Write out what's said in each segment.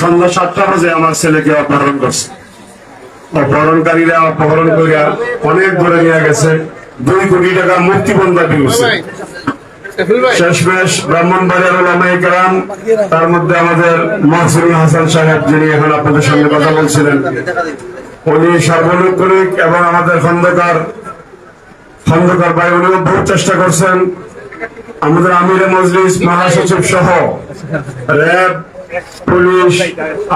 সন্ধ্যা সাতটা বাজে আমার ছেলেকে অপহরণ করছে। অপহরণকারীরা অপহরণ করিয়া অনেক দূরে নিয়ে গেছে। দুই কোটি টাকার মুক্তিপণ দাবি করছে। শেষমেশ ব্রাহ্মণবাড়িয়ার ওলামাই তার মধ্যে আমাদের হাসান সাহেব যিনি এখন আপনাদের সঙ্গে কথা বলছিলেন উনি সার্বজনীক এবং আমাদের খন্দকার খন্দকার ভাই উনিও বহু চেষ্টা করছেন। আমাদের আমিরে মজলিস মহাসচিব সহ র্যাব পুলিশ,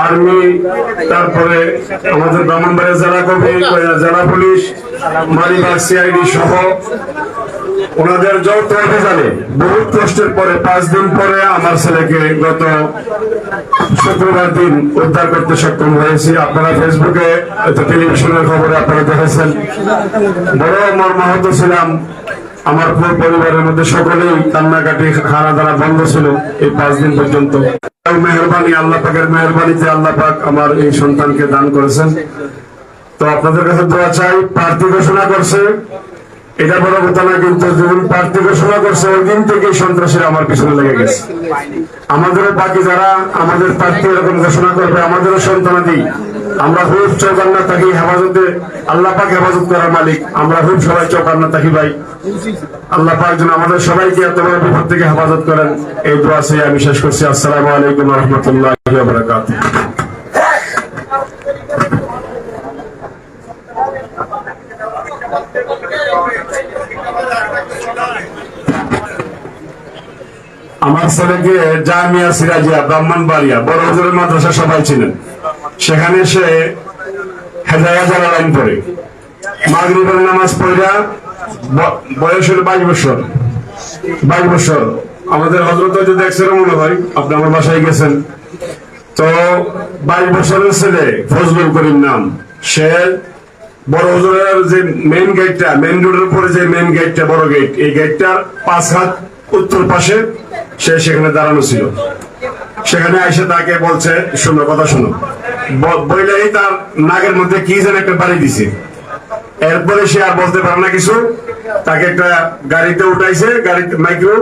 আর্মি, তারপরে আমাদের ব্রাহ্মণবাড়িয়া জেলা কবি জেলা পুলিশ, মালিবাগ সিআইডি সহ ওনাদের যৌথ অভিযানে বহু কষ্টের পরে, পাঁচ দিন পরে আমার ছেলেকে গত শুক্রবার দিন উদ্ধার করতে সক্ষম হয়েছি। আপনারা ফেসবুকে টেলিভিশনের খবরে আপনারা দেখেছেন। বড় মর্মাহত ছিলাম। আমার পুরো পরিবারের মধ্যে সকলেই কান্নাকাটি খানা দানা বন্ধ ছিল এই পাঁচ দিন পর্যন্ত। মেহরবানি, আল্লাহ পাকের মেহরবানিতে আল্লাহ পাক আমার এই সন্তানকে দান করেছেন। তো আপনাদের কাছে দোয়া চাই প্রার্থী ঘোষণা করছে। এটা বড় কথা না, কিন্তু যখন প্রার্থী ঘোষণা করছে, ওই দিন থেকেই সন্ত্রাসীরা আমার পিছনে লেগে গেছে। আমাদেরও বাকি যারা আমাদের প্রার্থী এরকম ঘোষণা করবে আমাদেরও সন্তানাদি, আমরা হুব চৌকান্না থাকি হেফাজতে, আল্লাহ পাক হেফাজত করার মালিক। আমরা হুব সবাই চৌকান্না থাকি ভাই। আল্লাহ পাক আমাদের সবাইকে এত বড় বিপদ থেকে হেফাজত করেন। এই দোয়া চেয়ে আমি শেষ করছি। আসসালামু আলাইকুম রহমতুল্লাহ বারাকাত আমার ছেলেকে জামিয়া সিরাজিয়া, ব্রাহ্মণবাড়িয়া বড় হুজুরের মাদ্রাসা সবাই ছিলেন সেখানে সে হেদায়া জানা লাইন পড়ে মাগরিবের নামাজ পড়া বয়স হলো বাইশ বছর। বাইশ বছর। আমাদের হজরত যদি একসাথে মনে হয়, আপনি আমার বাসায় গেছেন। তো বাইশ বছরের ছেলে, ফজলুল করিম নাম। সে বড় হুজুরের যে মেইন গেটটা মেইন রোডের উপরে যে মেইন গেটটা বড় গেট এই গেটটার পাঁচ হাত উত্তর পাশে সে সেখানে দাঁড়ানো ছিল। সেখানে এসে তাকে বলছে, শোনো, কথা শোনো। বইলেই তার নাকের মধ্যে কি যেন একটা বাড়ি দিছে। এরপরে সে আর বলতে পারে না কিছু। তাকে একটা গাড়িতে উঠাইছে, গাড়িতে মাইক্রো,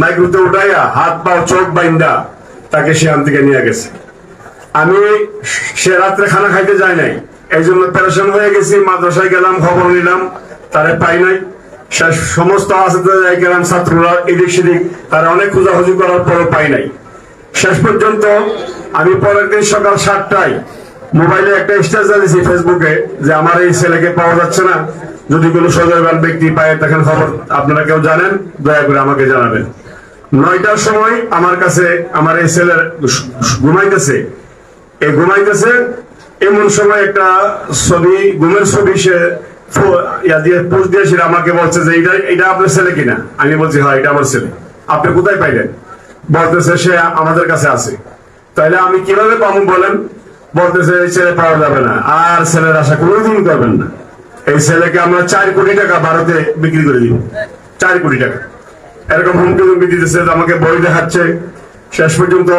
মাইক্রোতে উঠাইয়া হাত পা চোখ বাইন্দা তাকে সেখান থেকে নিয়ে গেছে। আমি সে রাত্রে খানা খাইতে যাই নাই। এই জন্য প্যারেশন হয়ে গেছি, মাদ্রাসায় গেলাম, খবর নিলাম, তারে পাই নাই। সমস্ত আসাতে যাই গেলাম, ছাত্ররা এদিক সেদিক, তারা অনেক খোঁজাখুঁজি করার পরও পাই নাই। শেষ পর্যন্ত আমি পরের দিন সকাল সাতটায় মোবাইলে একটা স্ট্যাটাস দিয়েছি ফেসবুকে যে আমার এই ছেলেকে পাওয়া যাচ্ছে না। যদি কোনো সদরবান ব্যক্তি পায়, তখন খবর আপনারা কেউ জানেন? দয়া করে আমাকে জানাবেন। নয়টার সময় আমার কাছে, আমার এই ছেলের ঘুমাইতেছে। এই ঘুমাইতেছে, এমন সময় একটা ছবি, ঘুমের ছবি সে ইয়া দিয়ে পোস্ট দিয়েছিল আমাকে বলছে যে, এটা এটা আপনার ছেলে কিনা? আমি বলছি হ্যাঁ এটা আমার ছেলে। আপনি কোথায় পাইলেন? বলতেছে, সে আমাদের কাছে আছে। তাইলে আমি কীভাবে পাবো বলেন? বলতেছে ছেলে পাওয়া যাবে না। আর ছেলের আশা কোনোদিন করবেন না। এই ছেলেকে আমরা চার কোটি টাকা ভারতে বিক্রি করে দিব। চার কোটি টাকা। এরকম হুমকি হুমকি দিতেছে আমাকে বই দেখাচ্ছে। শেষ পর্যন্ত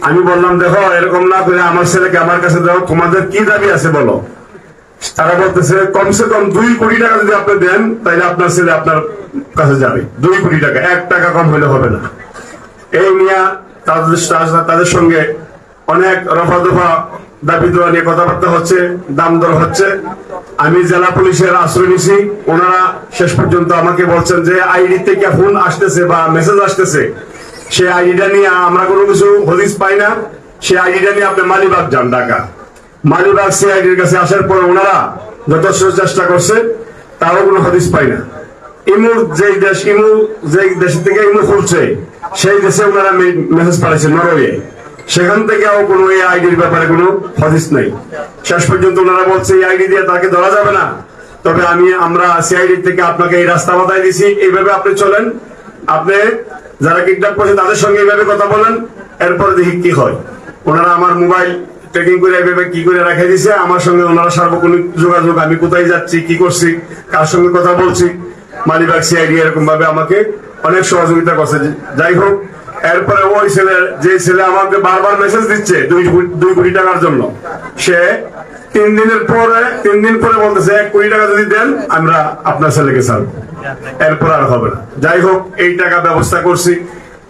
আমি বললাম, দেখো, এরকম না করে আমার ছেলেকে আমার কাছে দাও, তোমাদের কি দাবি আছে বলো? তারা বলতেছে, কমসে কম দুই কোটি টাকা যদি আপনি দেন, তাহলে আপনার ছেলে আপনার কাছে যাবে। দুই কোটি টাকা, এক টাকা কম হলে হবে না। এই মিয়া তাদের- তাদের সঙ্গে অনেক রফা দফা দাবি দেওয়া নিয়ে কথাবার্তা হচ্ছে, দাম দর হচ্ছে। আমি জেলা পুলিশের আশ্রয় নিছি। ওনারা শেষ পর্যন্ত আমাকে বলছেন যে, আইডি থেকে ফোন আসতেছে বা মেসেজ আসতেছে। সেই আইডিটা নিয়ে আমরা কোনো কিছু হদিস পাই না। সেই আইডিটা নিয়ে আপনি মালিবাগ যান ঢাকা। মালিবাগ সিআইডির কাছে আসার পর ওনারা যথেষ্ট চেষ্টা করছে, তারও কোনো হদিস পাই না। ইমুর যে দেশ, ইমু যে দেশ থেকে ইমু খুলছে, সেই দেশে ওনারা মেসেজ পাঠাইছে নরওয়ে। সেখান থেকেও কোনো এই আইডির ব্যাপারে কোনো হদিস নাই। শেষ পর্যন্ত ওনারা বলছে, এই আইডি দিয়ে তাকে ধরা যাবে না। তবে আমি, আমরা সিআইডি থেকে আপনাকে এই রাস্তা বাতায় দিছি। এইভাবে আপনি চলেন। আপনি যারা কিডন্যাপ করছে, তাদের সঙ্গে এইভাবে কথা বলেন। এরপরে দেখি কি হয়। ওনারা আমার মোবাইল ট্রেকিং করে এইভাবে কি করে রেখে দিছে। আমার সঙ্গে ওনারা সার্বক্ষণিক যোগাযোগ, আমি কোথায় যাচ্ছি, কি করছি, কার সঙ্গে কথা বলছি। মালিবাগ সিআইডি এরকম ভাবে আমাকে অনেক সহযোগিতা করছে। যাই হোক এরপরে ওই ছেলে, যে ছেলে আমাকে বারবার মেসেজ দিচ্ছে দুই কোটি- টাকার জন্য, সে তিন দিনের পরে, তিন দিন পরে বলতেছে, এক কোটি টাকা যদি দেন, আমরা আপনার ছেলেকে ছাড়বো। এরপর আর হবে না। যাই হোক, এই টাকা ব্যবস্থা করছি।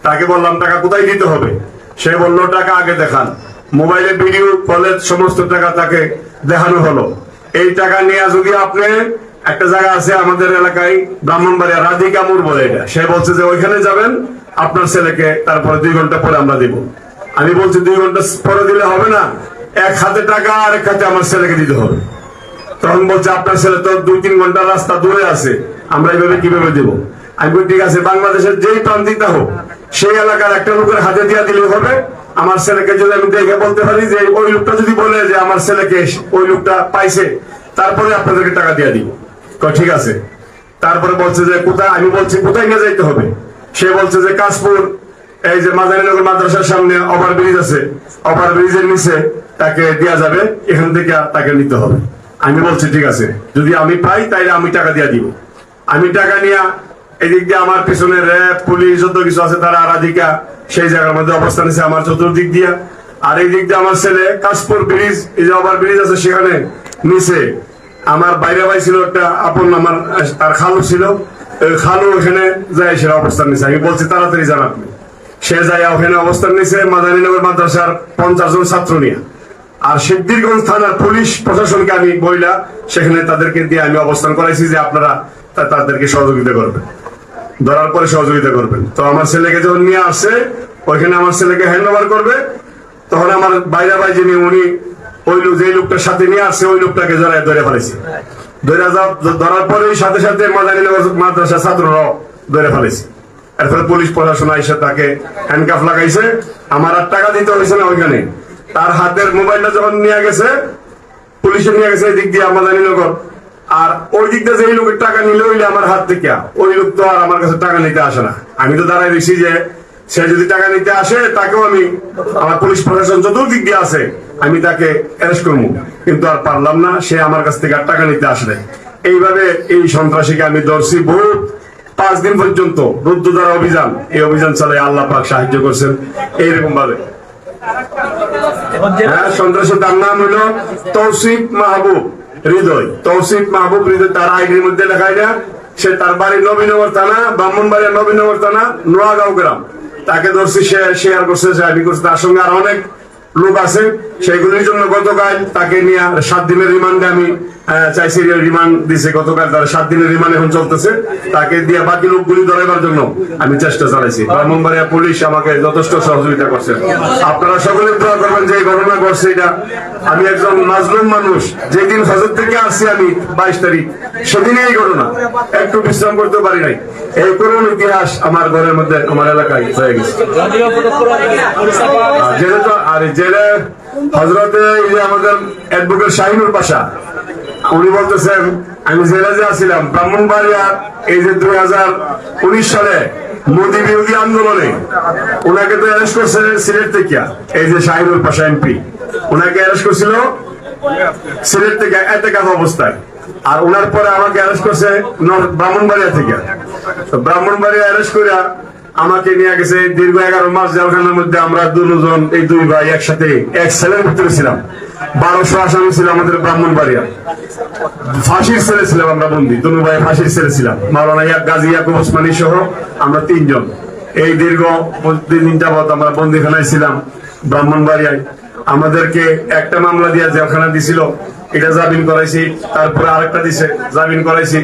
তাকে বললাম, টাকা কোথায় দিতে হবে? সে বলল, টাকা আগে দেখান। মোবাইলে ভিডিও, কলেজ, সমস্ত টাকা তাকে দেখানো হলো। এই টাকা নিয়ে যদি আপনি একটা জায়গা আছে আমাদের এলাকায়, ব্রাহ্মণবাড়িয়া, রাধিকা মোড় বলে এটা, সে বলছে যে ওইখানে যাবেন আপনার ছেলেকে তারপরে দুই ঘণ্টা পরে আমরা দিব। আমি বলছি, দুই ঘণ্টা পরে দিলে হবে না। এক হাতে টাকা আর এক হাতে আমার ছেলেকে দিতে হবে। তখন বলছে, আপনার ছেলে তো দুই তিন ঘণ্টা রাস্তা দূরে আছে। আমরা এইভাবে কীভাবে দেব? আমি বলি, ঠিক আছে, বাংলাদেশের যেই প্রান্তিকটা হোক, সেই এলাকার একটা লোকের হাতে দিয়া দিলে হবে। আমার ছেলেকে যদি আমি দেখে বলতে পারি যে, ওই লোকটা যদি বলে যে আমার ছেলেকে ওই লোকটা পাইছে, তারপরে আপনাদেরকে টাকা দিয়ে দিব। ঠিক আছে। তারপরে বলছে যে, কোথায়? আমি বলছি, কোথায় নিয়ে যাইতে হবে? সে বলছে যে কাশপুর এই যে মাদারীনগর মাদ্রাসার সামনে ওভার ব্রিজ আছে, ওভার ব্রিজের নিচে তাকে দেয়া যাবে, এখান থেকে তাকে নিতে হবে। আমি বলছি, ঠিক আছে, যদি আমি পাই তাইলে আমি টাকা দিয়ে দিব। আমি টাকা নিয়ে এদিক দিয়ে আমার পিছনে র্যাব, পুলিশ যত কিছু আছে তারা আরাধিকা, সেই জায়গার মধ্যে অবস্থান আছে আমার চতুর্দিক দিয়া। আর এই দিক দিয়ে আমার ছেলে কাশপুর ব্রিজ, এই যে ওভার ব্রিজ আছে সেখানে নিচে আমার বাইরে ভাই ছিল একটা, আপন আমার তার খালু ছিল। খালু ওখানে যায় সেটা অবস্থান নিছে। আমি বলছি, তাড়াতাড়ি যান আপনি। সে যায়, ওখানে অবস্থান নিছে মাদারীনগর মাদ্রাসার পঞ্চাশ জন ছাত্র নিয়ে। আর সিদ্ধিরগঞ্জ থানার পুলিশ প্রশাসনকে আমি বইলা, সেখানে তাদেরকে দিয়ে আমি অবস্থান করাইছি যে আপনারা তাদেরকে সহযোগিতা করবেন। ধরার পরে সহযোগিতা করবেন। তো আমার ছেলেকে যখন নিয়ে আসছে ওইখানে আমার ছেলেকে হ্যান্ড ওভার করবে। তখন আমার বাইরা ভাই যিনি, উনি ওই লোক যে লোকটার সাথে নিয়ে আসছে ওই লোকটাকে জড়ায় ধরে ফেলেছে। ধরে ধরার পরে সাথে সাথে মাদ্রাসা ছাত্ররাও ধরে ফেলেছে। এরপরে পুলিশ তাকে হ্যান্ডকাফ লাগাইছে। আমার আর টাকা দিতে হয়েছে না ওইখানে। তার হাতের মোবাইলটা যখন নিয়ে গেছে, পুলিশে নিয়ে গেছে দিক দিয়ে আমাদানীনগর আর ওই দিক দিয়ে যে লোকের টাকা নিলে হইলে আমার হাত থেকে। ওই লোক তো আর আমার কাছে টাকা নিতে আসে না। আমি তো দাঁড়াই দেখছি যে সে যদি টাকা নিতে আসে, তাকেও আমি আমার পুলিশ প্রশাসন চতুর্দিক দিয়ে আছে, আমি তাকে অ্যারেস্ট করব। কিন্তু আর পারলাম না, সে আমার কাছ থেকে আর টাকা নিতে আসলে এইভাবে এই সন্ত্রাসীকে আমি ধরছি বহুত পাঁচ দিন পর্যন্ত। রুদ্রদ্বার অভিযান, এই অভিযান চালাই আল্লাহ পাক সাহায্য করছেন। এইরকম ভাবে। হ্যাঁ তার নাম হলো তৌসিফ মাহবুব হৃদয়। তৌসিফ মাহবুব হৃদয় তার আইডির মধ্যে লেখায় না সে তার বাড়ি নবীনগর থানা, ব্রাহ্মণবাড়িয়া নবীনগর থানা, নোয়াগাঁও গ্রাম। তাকে ধরছি শেয়ার করছে সাহায্য করছে, তার সঙ্গে আর অনেক লোক আছে। সেইগুলির জন্য গতকাল তাকে নিয়ে সাত দিনের রিমান্ডে আমি আহ, চাইছি রিমান্ড দিছে গতকাল তার সাত দিনের রিমান্ড এখন চলতেছে। তাকে দিয়ে বাকি লোকগুলি ধরাবার জন্য আমি চেষ্টা চালাইছি। ব্রাহ্মণবাড়িয়া পুলিশ আমাকে যথেষ্ট সহযোগিতা করছে। আপনারা সকলে দোয়া করবেন যে ঘটনা ঘটছে এটা। আমি একজন মাজলুম মানুষ যেদিন হজর থেকে আসছি আমি বাইশ তারিখ সেদিনই এই ঘটনা। একটু বিশ্রাম করতে পারি নাই। এই করুণ ইতিহাস আমার ঘরের মধ্যে আমার এলাকায় হয়ে গেছে। আর জেলে তো আর জেলে হজরতে আমাদের অ্যাডভোকেট শাহিনুর পাশা উনি বলতেছেন, আমি জেলে যে আছিলাম, ব্রাহ্মণবাড়িয়া, এই যে দুই হাজার উনিশ সালে মোদী বিরোধী আন্দোলনে ওনাকে তো অ্যারেস্ট করছে সিলেট থেকে, এই যে শাহিনুর পাশা এমপি। ওনাকে অ্যারেস্ট করছিল সিলেট থেকে এতে কাপ অবস্থায়। আর ওনার পরে আমাকে অ্যারেস্ট করছে ব্রাহ্মণবাড়িয়া থেকে। তো ব্রাহ্মণবাড়িয়া অ্যারেস্ট করে আমাকে নিয়ে গেছে দীর্ঘ এগারো মাস জেলখানার মধ্যে আমরা দুজন, এই দুই ভাই একসাথে, এক সেলের ভিতরে ছিলাম। বারোশো আসামি ছিল আমাদের ব্রাহ্মণবাড়িয়া। ফাঁসির ছেলে ছিলাম আমরা বন্দি দুনু ভাই ফাঁসির ছেলে ছিলাম। মাওলানা ইয়াক গাজী ইয়াকুব ওসমানী সহ আমরা তিনজন। এই দীর্ঘ দিন যাবত আমরা বন্দিখানায় ছিলাম ব্রাহ্মণবাড়িয়ায়। আমাদেরকে একটা মামলা দিয়া জেলখানা দিছিল, এটা জামিন করাইছি, তারপরে আরেকটা দিছে, জামিন করাইছি।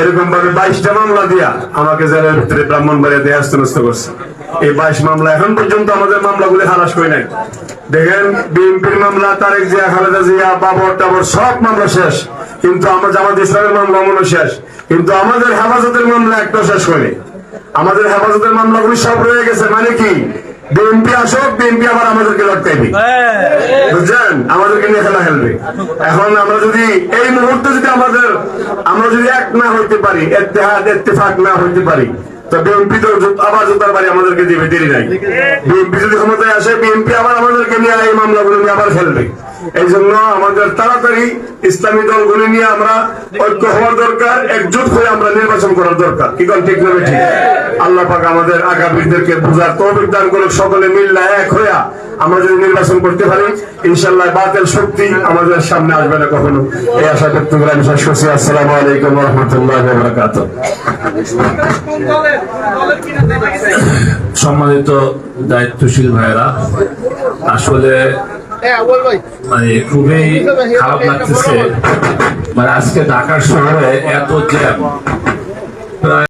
এরকম ভাবে বাইশটা মামলা দিয়া আমাকে জেলের ভিতরে ব্রাহ্মণবাড়িয়া দিয়ে হস্তনস্ত করছে। এই বাইশ মামলা এখন পর্যন্ত আমাদের মামলাগুলি হারাস করে নাই। দেখেন, বিএনপির মামলা, তারেক জিয়া, খালেদা জিয়া, বাবর টাবর সব মামলা শেষ। কিন্তু আমরা জামাত ইসলামের মামলা মনে শেষ। কিন্তু আমাদের হেফাজতের মামলা একটা শেষ আমাদের হেফাজতের মামলাগুলি সব রয়ে গেছে মানে কি? বিএনপি আসুক, বিএনপি আবার আমাদেরকে বুঝছেন? আমাদেরকে নিয়ে খেলা খেলবে। এখন আমরা যদি এই মুহূর্তে যদি আমাদের আমরা যদি এক না হইতে পারি এতেহাদ ইত্তেফাক না হইতে পারি তো বিএনপি তো জুত- আবার জুতার বাড়ি আমাদেরকে দিবে দেরি নাই। বিএনপি যদি ক্ষমতায় আসে বিএনপি আবার আমাদেরকে নিয়ে এই মামলাগুলো নিয়ে আবার খেলবে এই জন্য আমাদের তাড়াতাড়ি ইসলামী দলগুলি নিয়ে আমরা ঐক্য হওয়ার দরকার, একজোট হয়ে আমরা নির্বাচন করার দরকার। কি কোন ঠিক না ঠিক আল্লাহ পাক আমাদের আগামীদেরকে বুঝার তৌফিক দান করুক, সকলে মিল্লা এক হইয়া আমরা যদি নির্বাচন করতে পারি ইনশাল্লাহ বাতিল শক্তি আমাদের সামনে আসবে না কখনো। এই আশা ব্যক্ত করে আমি শেষ করছি। আসসালামু আলাইকুম রহমতুল্লাহ বরকাত সম্মানিত দায়িত্বশীল ভাইয়েরা, আসলে মানে খুবই খারাপ লাগতেছে। মানে আজকে ঢাকার শহরে এত জ্যাম। প্রায়